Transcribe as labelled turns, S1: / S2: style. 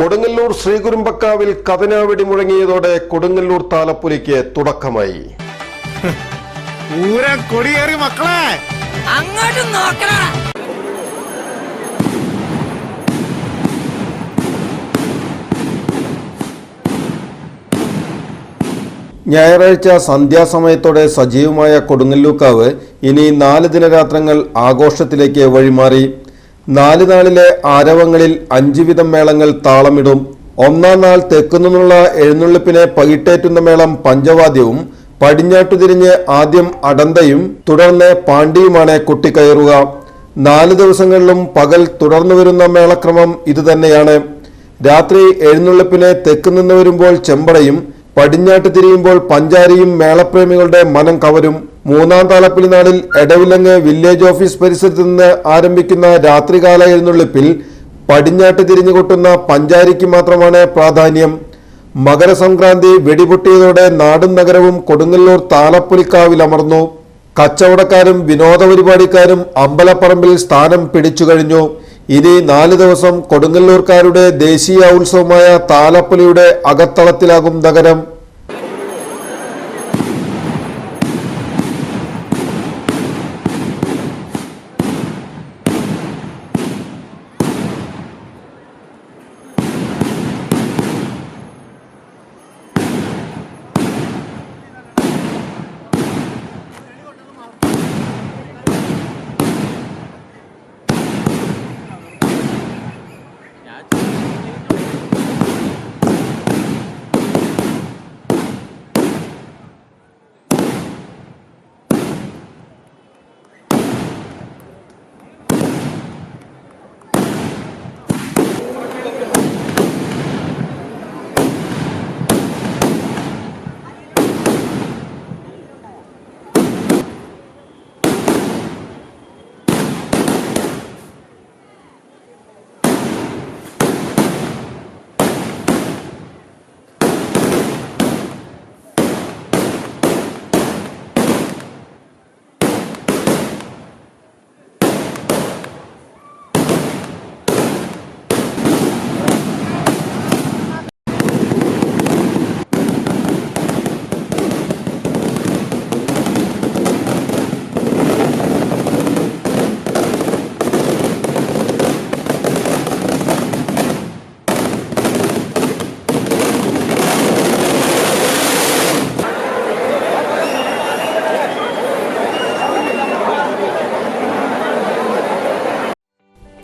S1: കൊടുങ്ങല്ലൂർ ശ്രീകുരുമ്പക്കാവിൽ കതിനാവെടി മുഴങ്ങിയതോടെ കൊടുങ്ങല്ലൂർ താലപ്പൊലിക്ക് തുടക്കമായി.
S2: കൊടിയേറി മക്കളെ.
S3: അങ്ങോട്ട് നോക്കണ.
S1: ഞായറാഴ്ച സന്ധ്യാസമയത്തോടെ സജീവമായ കൊടുങ്ങല്ലൂക്കാവ് ഇനി നാല് ദിനരാത്രങ്ങൾ ആഘോഷത്തിലേക്ക് വഴിമാറി. നാല് നാളിലെ ആരവങ്ങളിൽ അഞ്ചു വിധം മേളങ്ങൾ താളമിടും. ഒന്നാം നാൾ തെക്കുനിന്നുള്ള എഴുന്നള്ളിപ്പിനെ പകിട്ടേറ്റുന്ന മേളം പഞ്ചവാദ്യവും പടിഞ്ഞാട്ടു തിരിഞ്ഞ് ആദ്യം അടന്തയും തുടർന്ന് പാണ്ഡിയുമാണ് കൊട്ടിക്കയറുക. നാല് ദിവസങ്ങളിലും പകൽ തുടർന്നു വരുന്ന മേളക്രമം ഇതുതന്നെയാണ്. രാത്രി എഴുന്നള്ളിപ്പിനെ തെക്ക് നിന്ന് വരുമ്പോൾ ചെമ്പടയും പടിഞ്ഞാട്ട് തിരിയുമ്പോൾ പഞ്ചാരിയും മേളപ്രേമികളുടെ മനം കവരും. മൂന്നാം താലപ്പിൽ നാളിൽ എടവിലങ്ങ് വില്ലേജ് ഓഫീസ് പരിസരത്ത് നിന്ന് ആരംഭിക്കുന്ന രാത്രികാല എഴുന്നള്ളിപ്പിൽ പടിഞ്ഞാട്ട് തിരിഞ്ഞു കൊട്ടുന്ന പഞ്ചാരിക്ക് മാത്രമാണ് പ്രാധാന്യം. മകരസംക്രാന്തി വെടിപൊട്ടിയതോടെ നാടും നഗരവും കൊടുങ്ങല്ലൂർ താലപ്പൊലിക്കാവിൽ അമർന്നു. കച്ചവടക്കാരും വിനോദ പരിപാടിക്കാരും അമ്പലപ്പറമ്പിൽ സ്ഥാനം പിടിച്ചു കഴിഞ്ഞു. ഇനി നാല് ദിവസം കൊടുങ്ങല്ലൂർക്കാരുടെ ദേശീയ ഉത്സവമായ താലപ്പൊലിയുടെ അകത്തളത്തിലാകും നഗരം.